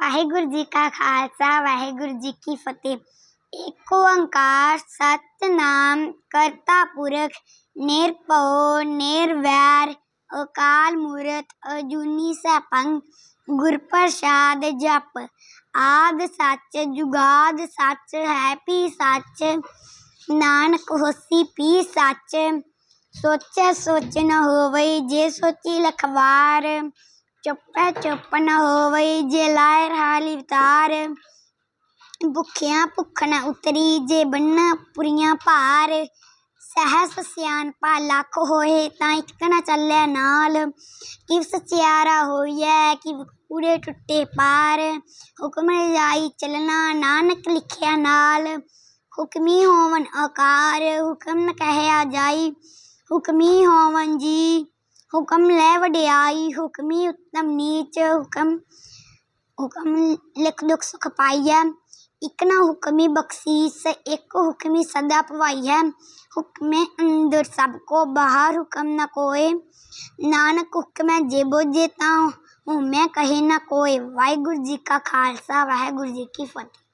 ਵਾਹਿਗੁਰੂ ਜੀ ਕਾ ਖਾਲਸਾ, ਵਾਹਿਗੁਰੂ ਜੀ ਕੀ ਫਤਿਹ। ਏਕ ਓੰਕਾਰ ਸਤਨਾਮ ਕਰਤਾ ਪੁਰਖ, ਨਿਰਭਉ, ਨਿਰਵੈਰ, ਅਕਾਲ ਮੂਰਤ, ਅਜੂਨੀ ਸੈਭੰ ਗੁਰ ਪ੍ਰਸਾਦ ਜਪ। ਆਦ ਸੱਚ, ਜੁਗਾਦ ਸੱਚ ਹੈ ਵੀ ਸੱਚ, ਨਾਨਕ ਹੋਸੀ ਪੀ ਸੱਚ। ਸੋਚੈ ਸੋਚ ਨ ਹੋਵੇ ਜੇ ਸੋਚੀ ਲਖਵਾਰ ਚੁੱਪੈ ਚੁੱਪ ਨ ਹੋਵਈ ਜੇ ਲਾਇ ਰਹਾਲੀ ਵਿਤਾਰ ਭੁੱਖਿਆਂ ਭੁੱਖ ਨ ਉਤਰੀ ਜੇ ਬੰਨਾ ਪੁਰੀਆਂ ਭਾਰ। ਸਹਸ ਸਿਆਣਪਾ ਲੱਖ ਹੋਏ ਤਾਂ ਇੱਕ ਨ ਚੱਲੇ ਨਾਲ। ਕਿ ਸਚਿਆਰਾ ਹੋਈਐ ਕਿ ਕੂੜੇ ਟੁੱਟੇ ਪਾਰ। ਹੁਕਮ ਜਾਈ ਚਲਣਾ ਨਾਨਕ ਲਿਖਿਆ ਨਾਲ। ਹੁਕਮੀ ਹੋਵਨ ਆਕਾਰ, ਹੁਕਮ ਨ ਕਹਿਆ ਜਾਈ। ਹੁਕਮੀ ਹੋਵਨ ਜੀ। ਹੁਕਮ ਲੈ ਵਡਿਆਈ, ਹੁਕਮੀ ਉਤਮ ਨੀਚ ਹੁਕਮ ਹੁਕਮ ਲਿਖ ਦੁਖ ਸੁਖ ਪਾਈਐ। ਇਕ ਨਾ ਹੁਕਮੀ ਬਖਸ਼ੀਸ, ਇੱਕ ਹੁਕਮੀ ਸਦਾ ਭਵਾਈ ਹੈ ਹੁਕਮੇ ਅੰਦਰ ਸਭ ਕੋ ਬਾਹਰ ਹੁਕਮ ਨਾ ਕੋਏ। ਨਾਨਕ ਹੁਕਮੈ ਜੇ ਬੋਝੇ ਤਾਂ ਹੁਮੈ ਕਹੇ ਨਾ ਕੋਏ। ਵਾਹਿਗੁਰੂ ਜੀ ਕਾ ਖਾਲਸਾ, ਵਾਹਿਗੁਰੂ ਜੀ ਕੀ ਫਤਿਹ।